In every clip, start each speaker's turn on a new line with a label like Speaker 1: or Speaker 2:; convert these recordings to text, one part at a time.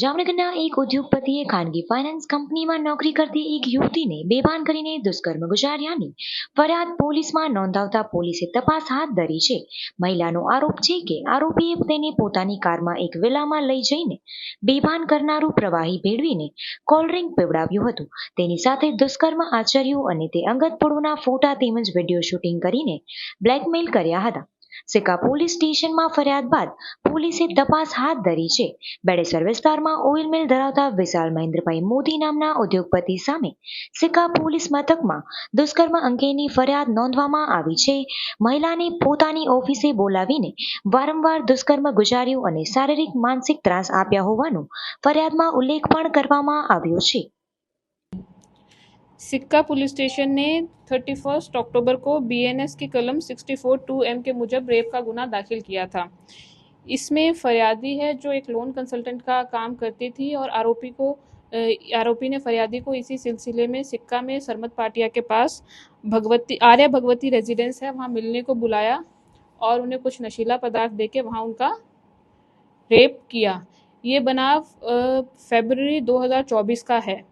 Speaker 1: જામનગરના એક ઉદ્યોગપતિએ ખાનગી ફાઇનાન્સ કંપનીમાં નોકરી કરતી એક યુવતીને બેભાન કરીને દુષ્કર્મ ગુજાર્યાની ફરિયાદ પોલીસમાં નોંધાવતા પોલીસે તપાસ હાથ ધરી છે. મહિલાનો આરોપ છે કે આરોપીએ તેને પોતાની કારમાં એક વિલામાં લઈ જઈને બેભાન કરનારું પ્રવાહી ભેળવીને કોલ્ડ્રિંક પીવડાવ્યું હતું. તેની સાથે દુષ્કર્મ આચર્યું અને તે અંગત પોળોના ફોટા તેમજ વીડિયો શૂટિંગ કરીને બ્લેકમેલ કર્યા હતા. સિક્કા પોલીસ સ્ટેશનમાં ફરિયાદ બાદ પોલીસે તપાસ હાથ ધરી છે. બેડેસર વિસ્તારમાં ઓઇલ મિલ ધરાવતા વિશાલ મહેન્દ્રભાઈ મોદી નામના ઉદ્યોગપતિ સામે સિક્કા પોલીસ મથકમાં દુષ્કર્મ અંગેની ફરિયાદ નોંધવામાં આવી છે. મહિલાને પોતાની ઓફિસે બોલાવીને વારંવાર દુષ્કર્મ ગુજાર્યું અને શારીરિક માનસિક ત્રાસ આપ્યા હોવાનું ફરિયાદમાં ઉલ્લેખ પણ કરવામાં આવ્યો છે.
Speaker 2: सिक्का पुलिस स्टेशन ने 31 अक्टूबर को बीएनएस की कलम 64 टू एम के मुजब रेप का गुना दाखिल किया था। इसमें फरियादी है जो एक लोन कंसल्टेंट का काम करती थी और आरोपी को आरोपी ने फरियादी को इसी सिलसिले में सिक्का में सरमत पाटिया के पास भगवती, आर्या भगवती रेजिडेंस है, वहाँ मिलने को बुलाया और उन्हें कुछ नशीला पदार्थ देके वहाँ उनका रेप किया। ये बनाव फरवरी 2024 का है।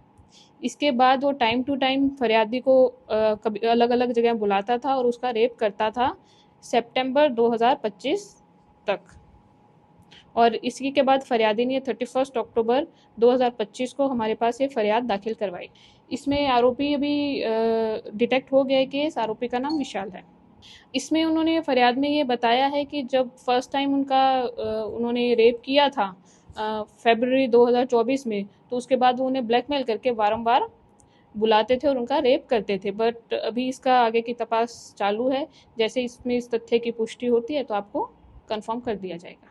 Speaker 2: इसके बाद वो टाइम टू टाइम फरियादी को कभी अलग अलग जगह बुलाता था और उसका रेप करता था सितंबर 2025 तक। और इसी के बाद फरियादी ने थर्टी फ़र्स्ट अक्टूबर 2025 को हमारे पास ये फरियाद दाखिल करवाई। इसमें आरोपी अभी डिटेक्ट हो गया है केस आरोपी का नाम विशाल है। इसमें उन्होंने फरियाद में ये बताया है कि जब फ़र्स्ट टाइम उनका उन्होंने रेप किया था फरवरी 2024 में तो उसके बाद वो उन्हें ब्लैकमेल करके बारंबार बुलाते थे और उनका रेप करते थे। बट अभी इसका आगे की तपास चालू है। जैसे इसमें इस तथ्य की पुष्टि होती है तो आपको कंफर्म कर दिया जाएगा।